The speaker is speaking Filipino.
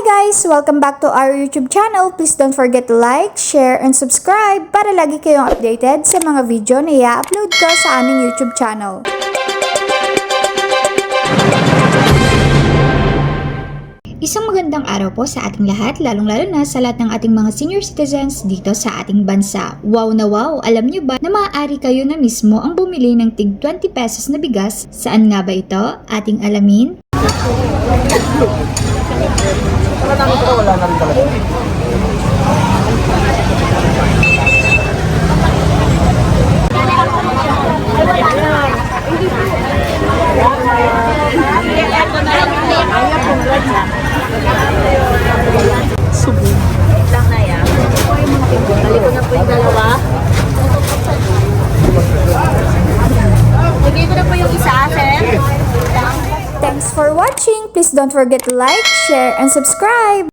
guys! Welcome back to our YouTube channel. Please don't forget to like, share, and subscribe para lagi kayong updated sa mga video na i-upload ko sa aming YouTube channel. Isang magandang araw po sa ating lahat, lalong-lalo na sa lahat ng ating mga senior citizens dito sa ating bansa. Wow na wow! Alam niyo ba na maaari kayo na mismo ang bumili ng tig 20 pesos na bigas? Saan nga ba ito? Ating alamin? Wala na rin talaga. lang na yan. Balik ko na po dalawa. Lagay ko na po yung isa, sir. Thanks for watching! Please don't forget to like, share, and subscribe!